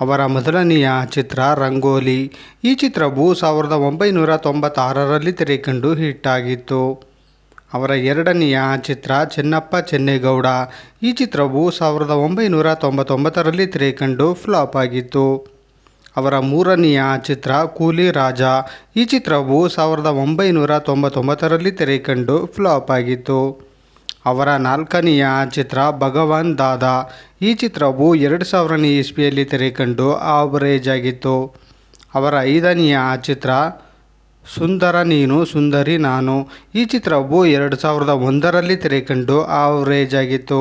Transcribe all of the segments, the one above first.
ಅವರ ಮೊದಲನೆಯ ಚಿತ್ರ ರಂಗೋಲಿ. ಈ ಚಿತ್ರವು ಸಾವಿರದ ಒಂಬೈನೂರ ತೊಂಬತ್ತಾರರಲ್ಲಿ ತೆರೆಕಂಡು ಹಿಟ್ಟಾಗಿತ್ತು ಅವರ ಎರಡನೆಯ ಚಿತ್ರ ಚೆನ್ನಪ್ಪ ಚೆನ್ನೇಗೌಡ. ಈ ಚಿತ್ರವು ಸಾವಿರದ ಒಂಬೈನೂರ ತೊಂಬತ್ತೊಂಬತ್ತರಲ್ಲಿ ತೆರೆಕಂಡು ಫ್ಲಾಪ್ ಆಗಿತ್ತು. ಅವರ ಮೂರನೆಯ ಚಿತ್ರ ಕೂಲಿ ರಾಜ. ಈ ಚಿತ್ರವು ಸಾವಿರದ ಒಂಬೈನೂರ ತೊಂಬತ್ತೊಂಬತ್ತರಲ್ಲಿ ತೆರೆಕಂಡು ಫ್ಲಾಪ್ ಆಗಿತ್ತು. ಅವರ ನಾಲ್ಕನೆಯ ಚಿತ್ರ ಭಗವಾನ್ ದಾದಾ. ಈ ಚಿತ್ರವು ಎರಡು ಸಾವಿರನೇ ಇಸ್ವಿಯಲ್ಲಿ ತೆರೆಕಂಡು ಆವರೇಜ್ ಆಗಿತ್ತು ಅವರ ಐದನೆಯ ಚಿತ್ರ, ಸುಂದರ ನೀನು, ಸುಂದರಿ ನಾನು ಈ ಚಿತ್ರವು ಎರಡು ಸಾವಿರದ ಒಂದರಲ್ಲಿ ತೆರೆಕಂಡು ಆವರೇಜ್ ಆಗಿತ್ತು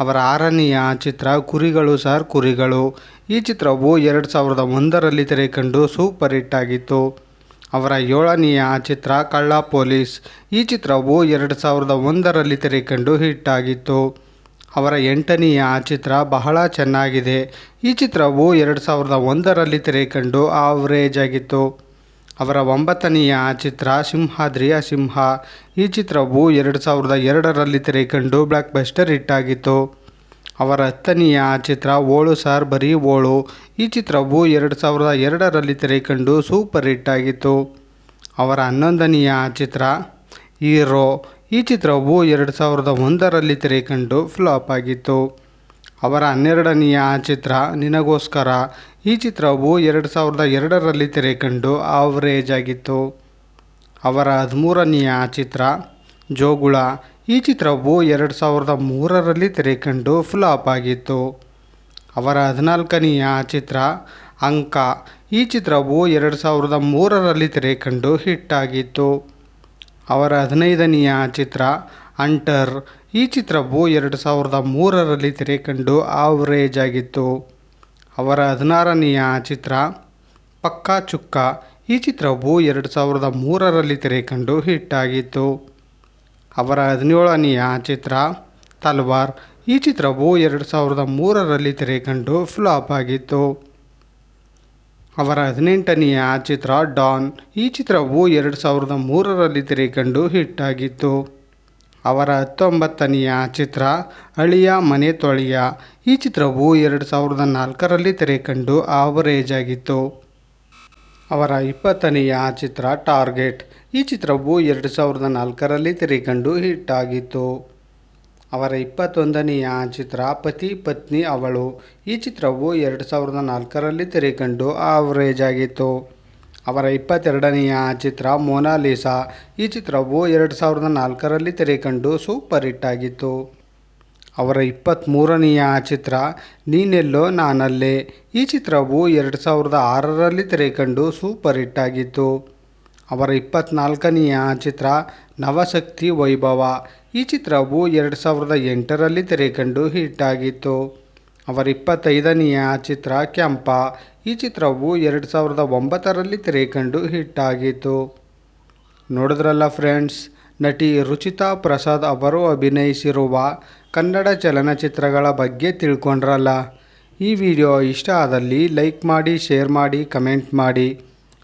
ಅವರ ಆರನೆಯ ಚಿತ್ರ, ಕುರಿಗಳು ಸರ್, ಕುರಿಗಳು ಈ ಚಿತ್ರವು ಎರಡು ಸಾವಿರದ ಒಂದರಲ್ಲಿ ತೆರೆಕಂಡು ಸೂಪರ್ ಹಿಟ್ ಆಗಿತ್ತು. ಅವರ ಏಳನೆಯ ಚಿತ್ರ ಕಳ್ಳ ಪೊಲೀಸ್. ಈ ಚಿತ್ರವು ಎರಡು ಸಾವಿರದ ಒಂದರಲ್ಲಿ ತೆರೆಕಂಡು ಹಿಟ್ ಆಗಿತ್ತು. ಅವರ ಎಂಟನೆಯ ಚಿತ್ರ ಬಹಳ ಚೆನ್ನಾಗಿದೆ. ಈ ಚಿತ್ರವು ಎರಡು ಸಾವಿರದ ಒಂದರಲ್ಲಿ ತೆರೆಕಂಡು ಆವರೇಜ್ ಆಗಿತ್ತು. ಅವರ ಒಂಬತ್ತನೆಯ ಚಿತ್ರ ಸಿಂಹಾದ್ರಿಯ ಸಿಂಹ ಈ ಚಿತ್ರವು ಎರಡು ಸಾವಿರದ ಎರಡರಲ್ಲಿ ತೆರೆಕಂಡು ಬ್ಲಾಕ್ ಬಸ್ಟರ್ ಹಿಟ್ ಆಗಿತ್ತು. ಅವರ ಹತ್ತನೆಯ ಚಿತ್ರ ಓಳು ಸಾರ್ ಬರೀ ಓಳು. ಈ ಚಿತ್ರವು ಎರಡು ಸಾವಿರದ ಎರಡರಲ್ಲಿ ತೆರೆಕಂಡು ಸೂಪರ್ ಹಿಟ್ ಆಗಿತ್ತು. ಅವರ ಹನ್ನೊಂದನೆಯ ಚಿತ್ರ ಹೀರೋ ಈ ಚಿತ್ರವು ಎರಡು ಸಾವಿರದ ಒಂದರಲ್ಲಿ ತೆರೆಕಂಡು ಫ್ಲಾಪ್ ಆಗಿತ್ತು. ಅವರ ಹನ್ನೆರಡನೆಯ ಚಿತ್ರ ನಿನಗೋಸ್ಕರ. ಈ ಚಿತ್ರವು ಎರಡು ಸಾವಿರದ ಎರಡರಲ್ಲಿ ತೆರೆಕಂಡು ಆವರೇಜ್ ಆಗಿತ್ತು. ಅವರ ಹದಿಮೂರನೆಯ ಚಿತ್ರ ಜೋಗುಳ. ಈ ಚಿತ್ರವು ಎರಡು ಸಾವಿರದ ಮೂರರಲ್ಲಿ ತೆರೆಕಂಡು ಫ್ಲಾಪ್ ಆಗಿತ್ತು. ಅವರ ಹದಿನಾಲ್ಕನೆಯ ಚಿತ್ರ ಅಂಕ. ಈ ಚಿತ್ರವು ಎರಡು ಸಾವಿರದ ಮೂರರಲ್ಲಿ ತೆರೆಕಂಡು ಹಿಟ್ ಆಗಿತ್ತು. ಅವರ ಹದಿನೈದನೆಯ ಚಿತ್ರ ಅಂಟರ್. ಈ ಚಿತ್ರವು ಎರಡು ಸಾವಿರದ ಮೂರರಲ್ಲಿ ತೆರೆಕಂಡು ಆವರೇಜ್ ಆಗಿತ್ತು. ಅವರ ಹದಿನಾರನೆಯ ಚಿತ್ರ ಪಕ್ಕಾ ಚುಕ್ಕ. ಈ ಚಿತ್ರವು ಎರಡು ಸಾವಿರದ ಮೂರರಲ್ಲಿ ತೆರೆಕಂಡು ಹಿಟ್ ಆಗಿತ್ತು. ಅವರ ಹದಿನೇಳನೆಯ ಚಿತ್ರ, ತಲ್ವಾರ್. ಈ ಚಿತ್ರವು ಎರಡು ಸಾವಿರದ ಮೂರರಲ್ಲಿ ತೆರೆಕಂಡು ಫ್ಲಾಪ್ ಆಗಿತ್ತು. ಅವರ ಹದಿನೆಂಟನೆಯ ಚಿತ್ರ, ಡಾನ್. ಈ ಚಿತ್ರವು ಎರಡು ಸಾವಿರದ ಮೂರರಲ್ಲಿ ತೆರೆಕಂಡು ಹಿಟ್ ಆಗಿತ್ತು. ಅವರ ಹತ್ತೊಂಬತ್ತನೆಯ ಚಿತ್ರ, ಅಳಿಯ ಮನೆ ತೊಳೆಯ. ಈ ಚಿತ್ರವು ಎರಡು ಸಾವಿರದ ನಾಲ್ಕರಲ್ಲಿ ತೆರೆಕಂಡು ಆವರೇಜ್ ಆಗಿತ್ತು. ಅವರ ಇಪ್ಪತ್ತನೆಯ ಚಿತ್ರ, ಟಾರ್ಗೆಟ್. ಈ ಚಿತ್ರವು ಎರಡು ಸಾವಿರದ ನಾಲ್ಕರಲ್ಲಿ ತೆರೆಕಂಡು ಹಿಟ್ ಆಗಿತ್ತು. ಅವರ ಇಪ್ಪತ್ತೊಂದನೆಯ ಚಿತ್ರ ಪತಿ ಪತ್ನಿ ಅವಳು. ಈ ಚಿತ್ರವು ಎರಡು ಸಾವಿರದ ನಾಲ್ಕರಲ್ಲಿ ತೆರೆಕಂಡು ಆವರೇಜ್ ಆಗಿತ್ತು. ಅವರ ಇಪ್ಪತ್ತೆರಡನೆಯ ಚಿತ್ರ ಮೊನಾಲಿಸಾ ಈ ಚಿತ್ರವು ಎರಡು ಸಾವಿರದ ನಾಲ್ಕರಲ್ಲಿ ತೆರೆಕಂಡು ಸೂಪರ್ ಹಿಟ್ ಆಗಿತ್ತು. ಅವರ ಇಪ್ಪತ್ತ್ಮೂರನೆಯ ಚಿತ್ರ ನೀನೆಲ್ಲೋ ನಾನಲ್ಲೇ. ಈ ಚಿತ್ರವು ಎರಡು ಸಾವಿರದ ಆರರಲ್ಲಿ ತೆರೆಕಂಡು ಸೂಪರ್ ಹಿಟ್ ಆಗಿತ್ತು. ಅವರ ಇಪ್ಪತ್ತ್ನಾಲ್ಕನೆಯ ಚಿತ್ರ ನವಶಕ್ತಿ ವೈಭವ. ಈ ಚಿತ್ರವು ಎರಡು ಸಾವಿರದ ಎಂಟರಲ್ಲಿ ತೆರೆಕಂಡು ಹಿಟ್ ಆಗಿತ್ತು. ಅವರ ಇಪ್ಪತ್ತೈದನೆಯ ಚಿತ್ರ ಕೆಂಪ. ಈ ಚಿತ್ರವು ಎರಡು ಸಾವಿರದ ಒಂಬತ್ತರಲ್ಲಿ ತೆರೆಕಂಡು ಹಿಟ್ ಆಗಿತ್ತು. ನೋಡಿದ್ರಲ್ಲ ಫ್ರೆಂಡ್ಸ್, ನಟಿ ರುಚಿತಾ ಪ್ರಸಾದ್ ಅವರು ಅಭಿನಯಿಸಿರುವ ಕನ್ನಡ ಚಲನಚಿತ್ರಗಳ ಬಗ್ಗೆ ತಿಳ್ಕೊಂಡ್ರಲ್ಲ. ಈ ವಿಡಿಯೋ ಇಷ್ಟ ಆದಲ್ಲಿ ಲೈಕ್ ಮಾಡಿ, ಶೇರ್ ಮಾಡಿ, ಕಮೆಂಟ್ ಮಾಡಿ.